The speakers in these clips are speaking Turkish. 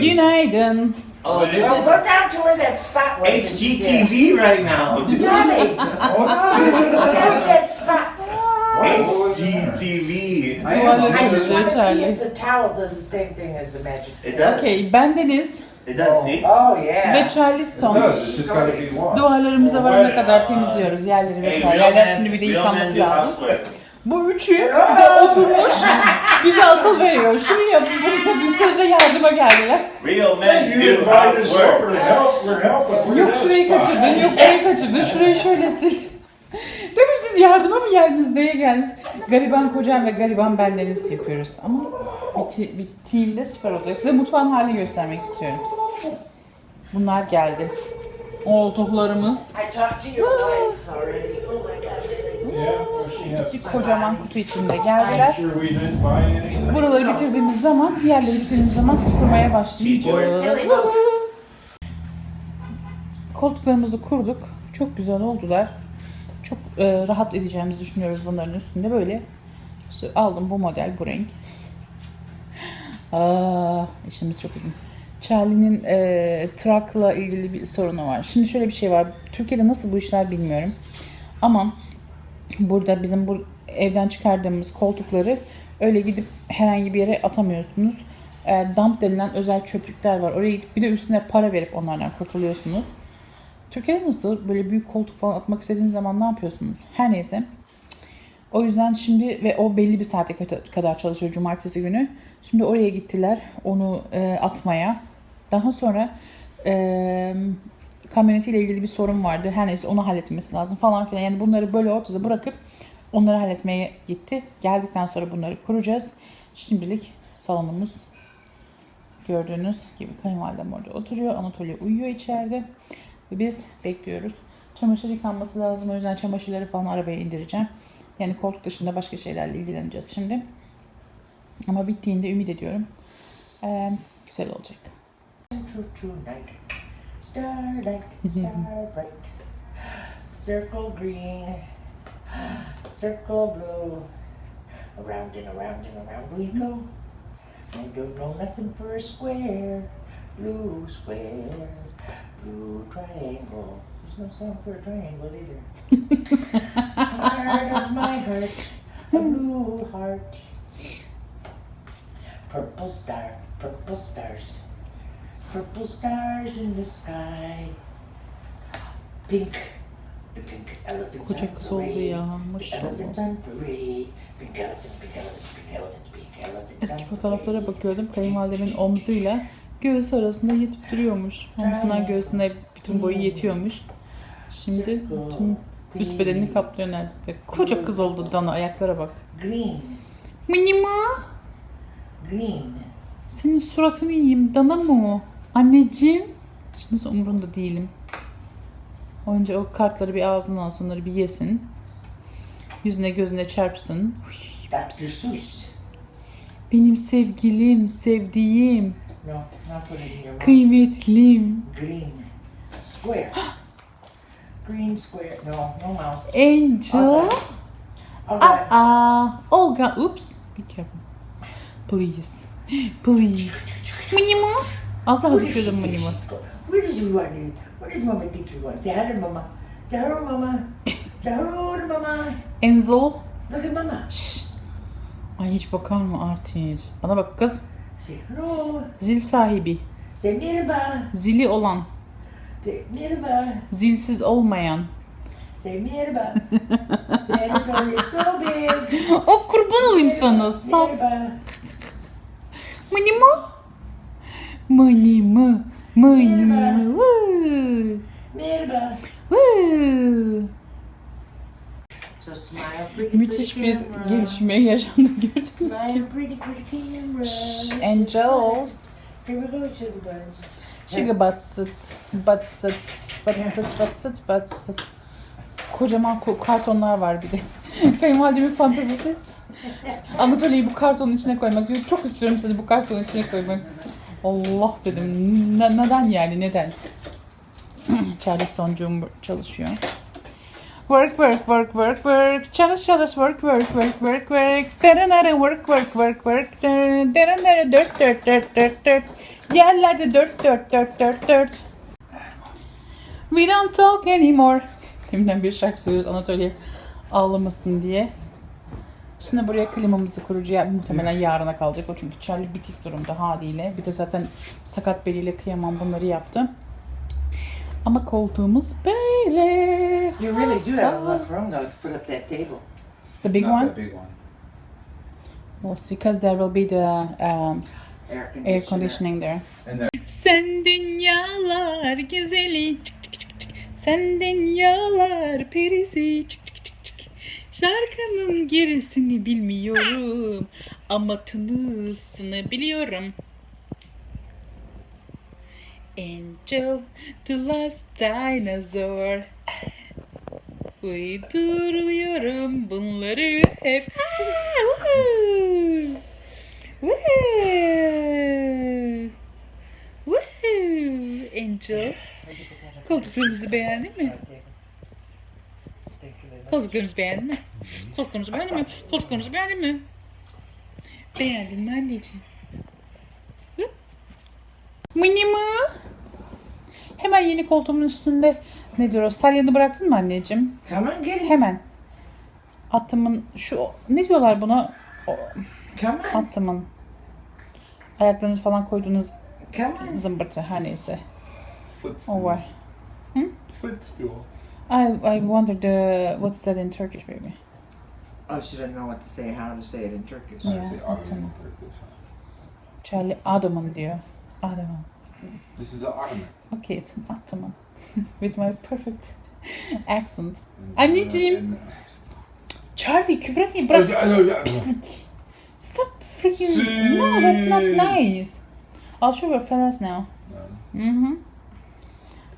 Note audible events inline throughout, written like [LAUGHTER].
Günaydın. Oh, this Well, is go down to where that spot was. that you did. HGTV right now. Johnny, go down to that spot. HGTV. I just want to see if the towel does the same thing as the magic. It does. Okey, bendeniz It does. See? Oh, ve yeah. Charleston. No, it's just gotta be washed. Duvarlarımıza varana kadar temizliyoruz yerleri Hey, vesaire. real Yerler şimdi bir de real yıkanması lazım. housework. Bu üçü [LAUGHS] de oturmuş [LAUGHS] bize akıl veriyor. Şunu yapın, bunu yapın. Sözde yardıma geldiler. Real men do helping. We're Yok şurayı kaçırdın, yok burayı kaçırdın, şurayı şöyle sil. [LAUGHS] Dedim siz yardıma mı geldiniz, neye geldiniz? Gariban kocam ve gariban bendeniz yapıyoruz. Ama bir, ti- bir teamde süper olacak. Size mutfağın halini göstermek istiyorum. Bunlar geldi. Already. Oh. İki kocaman kutu içinde geldiler. Buraları bitirdiğimiz zaman, yerleri bitirdiğimiz zaman kurmaya başlayacağız. Koltuklarımızı kurduk. Çok güzel oldular. Çok e, rahat edeceğimizi düşünüyoruz bunların üstünde. Böyle işte aldım bu model, bu renk. Aa, işimiz çok uzun. Charlie'nin e, truck'la ilgili bir sorunu var. Şimdi şöyle bir şey var. Türkiye'de nasıl bu işler bilmiyorum. Ama burada bizim bu evden çıkardığımız koltukları öyle gidip herhangi bir yere atamıyorsunuz. E, dump denilen özel çöplükler var. Oraya gidip bir de üstüne para verip onlardan kurtuluyorsunuz. Türkiye'de nasıl böyle büyük koltuk falan atmak istediğiniz zaman ne yapıyorsunuz? Her neyse. O yüzden şimdi ve o belli bir saate kadar çalışıyor cumartesi günü. Şimdi oraya gittiler onu e, atmaya. Daha sonra e, kamyonetiyle ilgili bir sorun vardı. Her neyse onu halletmesi lazım falan filan. Yani bunları böyle ortada bırakıp onları halletmeye gitti. Geldikten sonra bunları kuracağız. Şimdilik salonumuz gördüğünüz gibi kayınvalidem orada oturuyor. Anatolia uyuyor içeride. Ve biz bekliyoruz. Çamaşır yıkanması lazım. O yüzden çamaşırları falan arabaya indireceğim. Yani koltuk dışında başka şeylerle ilgileneceğiz şimdi. Ama bittiğinde ümit ediyorum. eee, güzel olacak. Tonight. Starlight, starbright. Circle green, circle blue. Around and around and around we go. I don't know nothing for a square. Blue square, blue triangle. There's no song for a triangle either. heart of my heart, a blue heart. Purple star, purple stars. Purple stars in the sky. Pink. The pink elephant Koca on kız oldu parade. ya. Maşallah. elephant on parade. Pink elephant, pink elephant, pink elephant, pink elephant Eski on fotoğraflara bakıyordum. Kayınvalidemin omzuyla göğüs arasında yetip duruyormuş. Omzundan göğsüne bütün boyu yetiyormuş. Şimdi bütün üst bedenini kaplıyor neredeyse. Koca kız oldu Dana. Ayaklara bak. Green, Minima. green. Senin suratını yiyeyim. Dana mı o? Anneciğim. Şimdi nasıl umurunda değilim. Önce o kartları bir ağzından alsın, onları bir yesin. Yüzüne gözüne çarpsın. Seuss. Benim sevgilim, sevdiğim, No, mouth. kıymetlim. Green. Square. Green square. No, no mouse. Angel. Alright. Aa, Olga, oops. Be careful. Please. [GASPS] Please. Minima. Think minima. she's going? Where does you want to? Where does mama think going? Say hello, mama. Hello, mama. To mama. Enzel. Look at mama. Şşş. Ay hiç bakar mı Artin? Bana bak kız. Hello. Zil sahibi. Say merhaba. Zili olan. Say merhaba. Zilsiz olmayan. Say merhaba. Big. O kurban olayım sana. Saf. Merhaba. Minima. Minima. Minima. Woo. Merhaba. Woo. So smile pretty Müthiş bir gelişme yaşandı [LAUGHS] gördünüz gibi. Angels. Sugar butsit, butsit, butsit, butsit, butsit. Kocaman ko- kartonlar var bir de. [LAUGHS] Kayınvalidemin fantazisi. [LAUGHS] Anatolia'yı bu kartonun içine koymak. Diyor, Çok istiyorum seni bu kartonun içine koymak. Allah dedim. Ne- neden yani neden? [CLEARS THROAT] Charleston Jumbo çalışıyor. Work, work, work, work, work. Çalış, çalış, work, work, work, work, work. Darınara, work, work, work, work. Darınara, dört, dört, dört, dört, dört. Yerlerde dört, dört, dört, dört, dört. We don't talk anymore. Deminden bir şarkı söylüyoruz Anatolia ağlamasın diye. Şimdi buraya klimamızı kuracağız. Muhtemelen yarına kalacak o çünkü Charlie bitik durumda haliyle. Bir de zaten sakat beliyle kıyamam bunları yaptı. Ama koltuğumuz böyle. You really do have enough room though to put up that table. The big Not one? that big one. We'll see because there will be the um, Air conditioning there. And there. Sen dünyalar güzeli çık çık çık çık. Sen dünyalar perisi çık. Şarkının gerisini bilmiyorum ama tınısını biliyorum. Angel, the last dinosaur. Uyduruyorum bunları hep. Woohoo! Woohoo! Angel. Koltuklarımızı beğendin mi? Koltuklarımızı beğendin mi? Koltuklarımızı beğendin mi? Koltuklarımızı beğendin mi? Beğendin mi anneciğim? Hı? Mini mi? Hemen yeni koltuğumun üstünde ne diyor o? Salyanı bıraktın mı anneciğim? Get it. Hemen. Atımın şu ne diyorlar buna? O, on. atımın. Ayaklarınızı falan koyduğunuz on. zımbırtı her neyse. Footstool. O var. Footstool. I I wondered uh, what's that in Turkish baby? Oh, she doesn't know what to say, how to say it in Turkish. I Yeah, say Ottoman. Ottoman Turkish. Charlie adamın diyor. Adamın. This is an Ottoman. Okay, it's an Ottoman. [LAUGHS] With my perfect [LAUGHS] accent. And- Anneciğim. and- Charlie küfür etmeyi bırak. Pislik. Stop freaking. No, that's not nice. I'll show your fellas now. Mhm.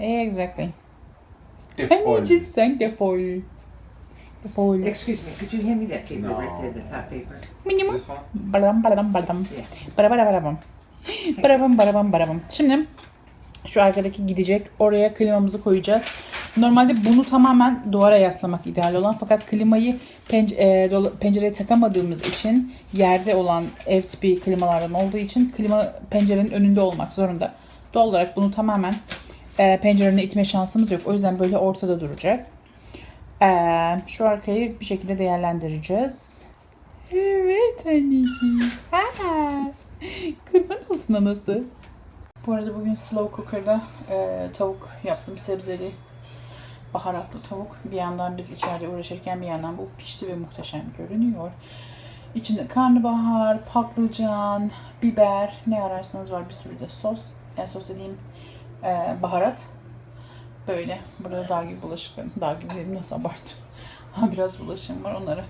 Exactly. Defol. Anneciğim sen defol. Defol. Excuse me, could you hand me that paper No. right there, the top paper? Minimum. This one? Baradam baradam baradam. Yeah. Bara bara barabam. Barabam barabam barabam. Şimdi şu arkadaki gidecek. Oraya klimamızı koyacağız. Normalde bunu tamamen duvara yaslamak ideal olan fakat klimayı penc- e, dola- pencereye takamadığımız için yerde olan ev tipi klimalardan olduğu için klima pencerenin önünde olmak zorunda. Doğal olarak bunu tamamen e, pencerenin itme şansımız yok. O yüzden böyle ortada duracak. E, şu arkayı bir şekilde değerlendireceğiz. Evet anneciğim. Ha. Kurban olsun anası. Bu arada bugün slow cooker'da e, tavuk yaptım. Sebzeli, baharatlı tavuk. Bir yandan biz içeride uğraşırken bir yandan bu pişti ve muhteşem görünüyor. İçinde karnabahar, patlıcan, biber, ne ararsanız var bir sürü de sos. Yani sos dediğim e, baharat. Böyle. Burada dağ gibi bulaşıklarım. Dağ gibi dedim nasıl abarttım. [LAUGHS] Biraz bulaşığım var onları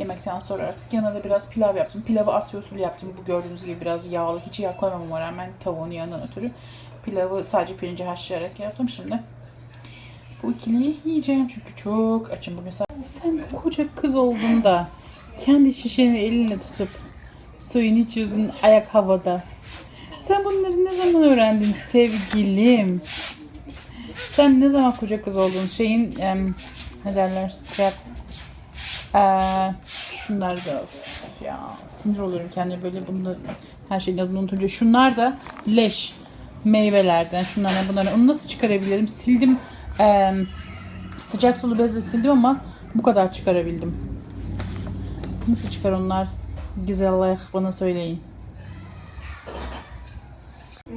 Yemekten sonra artık yanına da biraz pilav yaptım. Pilavı Asya usulü yaptım. Bu gördüğünüz gibi biraz yağlı. Hiç yağ koymamama rağmen tavuğun yanından ötürü. Pilavı sadece pirinci haşlayarak yaptım. Şimdi bu ikiliyi yiyeceğim çünkü çok açım bugün. Sen, sen koca kız olduğunda kendi şişeni elinle tutup suyun içiyorsun ayak havada. Sen bunları ne zaman öğrendin sevgilim? Sen ne zaman koca kız oldun? Şeyin em, ne derler strap ee, şunlar da ya sinir olurum kendime böyle bunda her şeyin adını unutunca. Şunlar da leş meyvelerden. Şunlardan bunlardan. Onu nasıl çıkarabilirim? Sildim. Ee, sıcak sulu bezle sildim ama bu kadar çıkarabildim. Nasıl çıkar onlar? Güzeller bana söyleyin.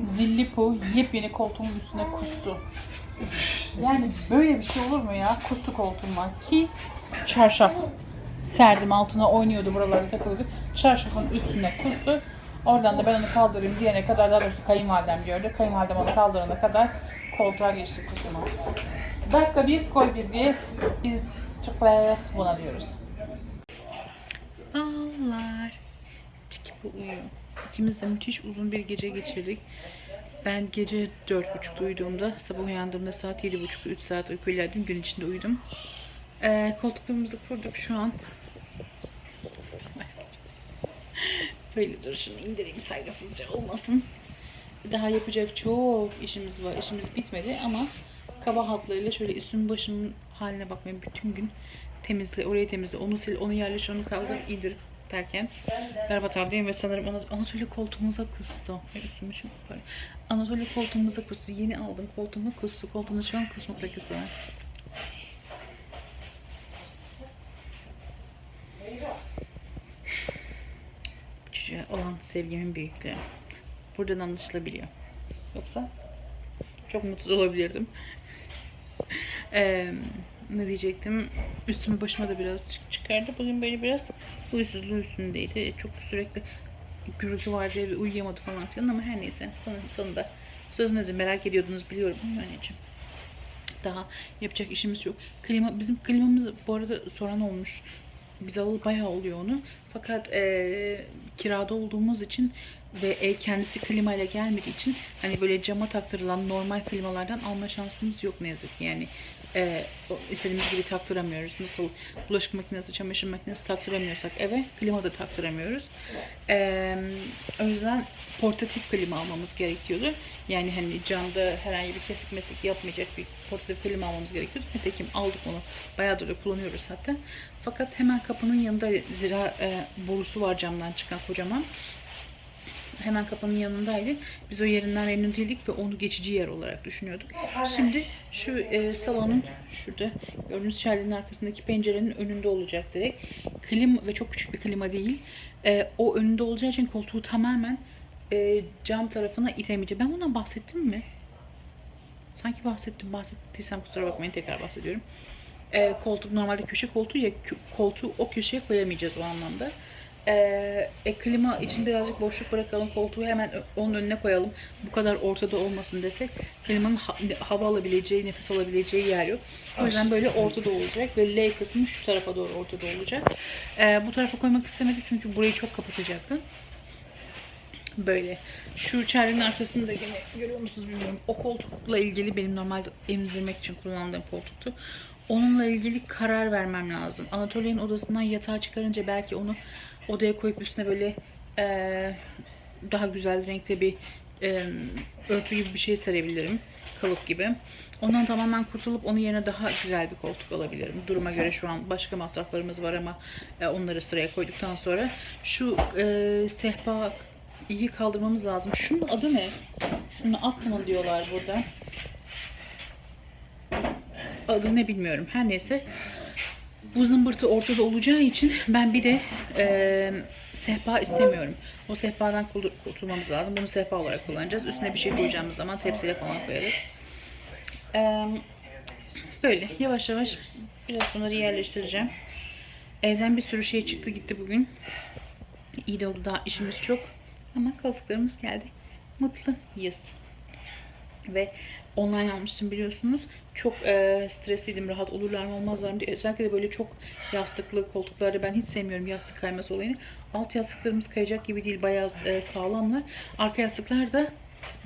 Zillipo yepyeni koltuğumun üstüne kustu. Yani böyle bir şey olur mu ya? Kustu koltuğuma ki çarşaf serdim altına oynuyordu buraları takıldı. Çarşafın üstüne kustu. Oradan da ben onu kaldırayım diyene kadar daha doğrusu kayınvalidem gördü. Kayınvalidem onu kaldırana kadar koltuğa geçti kusuma. Dakika bir gol bir diye biz Türkler buna diyoruz. Ağlar. Çiki bu uyum. İkimiz de müthiş uzun bir gece geçirdik. Ben gece dört buçukta uyuduğumda, sabah uyandığımda saat yedi buçukta, üç saat uykuylaydım. Gün içinde uyudum. Ee, koltuklarımızı kurduk şu an. Böyle dur şunu indireyim saygısızca olmasın. Daha yapacak çok işimiz var. İşimiz bitmedi ama kaba hatlarıyla şöyle üstüm başımın haline bakmayın. Bütün gün temizle, orayı temizle, onu sil, onu yerleş, onu kaldır, indir derken berbat haldeyim ve sanırım Anat- Anatolia koltuğumuza kustu. Üstümü şimdi böyle. Anatolia koltuğumuza kustu. Yeni aldım. Koltuğumu kustu. Koltuğumda şu an kusma var. Çocuğa olan sevgimin büyüklüğü. Buradan anlaşılabiliyor. Yoksa çok mutsuz olabilirdim. Eee, ne diyecektim? Üstümü başıma da biraz çık- çıkardı. Bugün böyle biraz huysuzluğu üstündeydi. Çok sürekli gürültü vardı ve uyuyamadı falan filan ama her neyse son- sonunda sözünüzü merak ediyordunuz biliyorum anneciğim. Daha yapacak işimiz yok. Klima, bizim klimamız bu arada soran olmuş. Biz alalı bayağı oluyor onu. Fakat eee, kirada olduğumuz için ve ev kendisi klimayla gelmediği için hani böyle cama taktırılan normal klimalardan alma şansımız yok ne yazık ki. Yani o istediğimiz gibi taktıramıyoruz. Nasıl bulaşık makinesi, çamaşır makinesi taktıramıyorsak eve klima da taktıramıyoruz. Eee, o yüzden portatif klima almamız gerekiyordu. Yani hani camda herhangi bir kesik mesik yapmayacak bir portatif klima almamız gerekiyordu. Nitekim aldık onu. Bayağıdır da kullanıyoruz hatta. Fakat hemen kapının yanında zira e, borusu var camdan çıkan kocaman. Hemen kapının yanındaydı. Biz o yerinden memnun değildik ve onu geçici yer olarak düşünüyorduk. Şimdi şu e, salonun şurada gördüğünüz şerdenin arkasındaki pencerenin önünde olacak direkt. Klima ve çok küçük bir klima değil. E, o önünde olacağı için koltuğu tamamen e, cam tarafına itemeyeceğim. Ben bundan bahsettim mi? Sanki bahsettim. Bahsettiysem kusura bakmayın tekrar bahsediyorum. E, koltuk normalde köşe koltuğu ya koltuğu o köşeye koyamayacağız o anlamda. E, e, klima için birazcık boşluk bırakalım. Koltuğu hemen onun önüne koyalım. Bu kadar ortada olmasın desek klimanın ha- hava alabileceği, nefes alabileceği yer yok. O yüzden böyle ortada olacak ve L kısmı şu tarafa doğru ortada olacak. E, bu tarafa koymak istemedik çünkü burayı çok kapatacaktı. Böyle. Şu çerrenin arkasında yine görüyor musunuz bilmiyorum. O koltukla ilgili benim normalde emzirmek için kullandığım koltuktu. Onunla ilgili karar vermem lazım. Anatolia'nın odasından yatağı çıkarınca belki onu odaya koyup üstüne böyle eee, daha güzel renkte bir eee, örtü gibi bir şey serebilirim. Kalıp gibi. Ondan tamamen kurtulup onun yerine daha güzel bir koltuk alabilirim. Duruma göre şu an başka masraflarımız var ama e, onları sıraya koyduktan sonra şu e, sehpa iyi kaldırmamız lazım. Şunun adı ne? Şunu atma diyorlar burada. Adı ne bilmiyorum. Her neyse. Bu zımbırtı ortada olacağı için ben bir de e, sehpa istemiyorum. O sehpadan kurtul- kurtulmamız lazım. Bunu sehpa olarak kullanacağız. Üstüne bir şey koyacağımız zaman tepsiyle falan koyarız. E, böyle yavaş yavaş biraz bunları yerleştireceğim. Evden bir sürü şey çıktı gitti bugün. İyi de oldu daha işimiz çok. Ama koltuklarımız geldi. Mutluyuz. Ve online almıştım biliyorsunuz. Çok e, stresliydim. Rahat olurlar mı olmazlar mı diye. Özellikle de böyle çok yastıklı koltuklarda ben hiç sevmiyorum yastık kayması olayını. Alt yastıklarımız kayacak gibi değil. Bayağı e, sağlamlar. Arka yastıklar da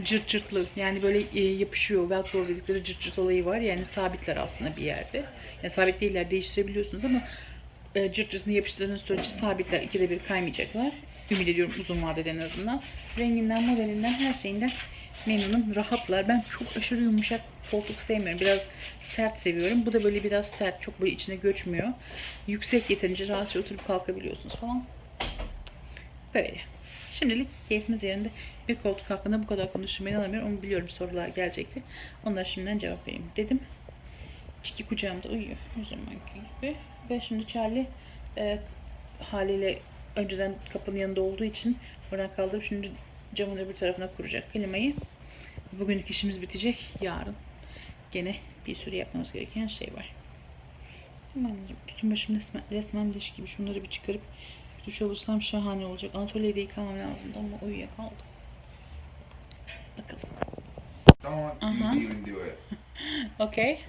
cırt cırtlı. Yani böyle e, yapışıyor. Velcro dedikleri cırt cırt olayı var. Yani sabitler aslında bir yerde. Yani sabit değiller değiştirebiliyorsunuz ama e, cırt cırtını yapıştırdığınız sürece sabitler. ikide bir kaymayacaklar. Ümit ediyorum uzun vadede en azından. Renginden, modelinden, her şeyinden memnunum. Rahatlar. Ben çok aşırı yumuşak koltuk sevmiyorum. Biraz sert seviyorum. Bu da böyle biraz sert. Çok böyle içine göçmüyor. Yüksek yeterince rahatça oturup kalkabiliyorsunuz falan. Böyle. Şimdilik keyfimiz yerinde. Bir koltuk hakkında bu kadar konuşmayı inanamıyorum ama biliyorum sorular gelecekti. Onlara şimdiden cevap vereyim dedim. Çiki kucağımda uyuyor. O zamanki gibi. Ve şimdi Charlie e, haliyle önceden kapının yanında olduğu için oradan kaldırıp şimdi camın öbür tarafına kuracak klimayı. Bugünlük işimiz bitecek. Yarın gene bir sürü yapmamız gereken şey var. Tamam anneciğim. Bütün başım resmen, resmen leş gibi. Şunları bir çıkarıp bir duş alırsam şahane olacak. Anatolia'yı da yıkamam lazımdı ama uyuyakaldım. Bakalım. İt. [LAUGHS] Okay.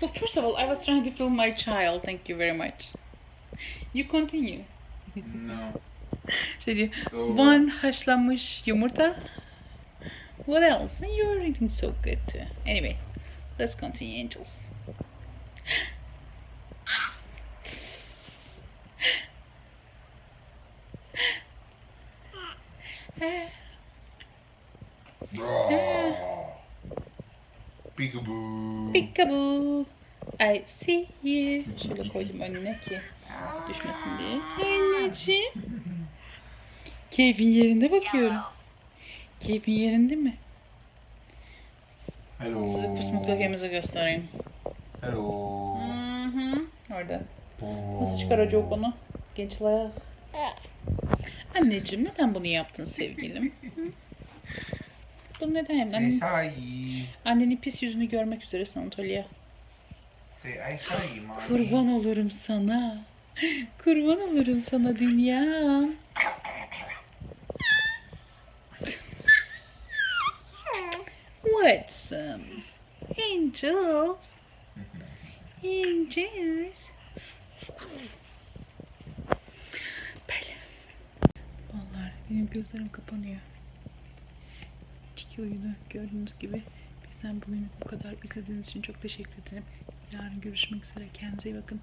Well, first of all, I was trying to film my child. Thank you very much. You continue. No. [LAUGHS] Şey diyor. Over. One haşlanmış yumurta. What else? You're eating so good too. Anyway, let's continue, angels. Peekaboo. Peekaboo. I see you. Şöyle koydum önüne ki düşmesin diye. Anneciğim. Keyfin yerinde bakıyorum. Keyfin yerinde mi? Hello. Size pusmuk lakemizi göstereyim. Hello. Hı hı. Orada. Nasıl çıkaracak onu? Gençler. Anneciğim neden bunu yaptın sevgilim? Bunu neden yaptın? Annen, annenin pis yüzünü görmek hi, mommy. Kurban olurum sana. Kurban olurum sana dünyam. Watsons. Angels. Angels. Böyle. Vallahi benim gözlerim kapanıyor. Çiki oyunu gördüğünüz gibi bizden bu oyunu bu kadar izlediğiniz için çok teşekkür ederim. Yarın görüşmek üzere. Kendinize iyi bakın.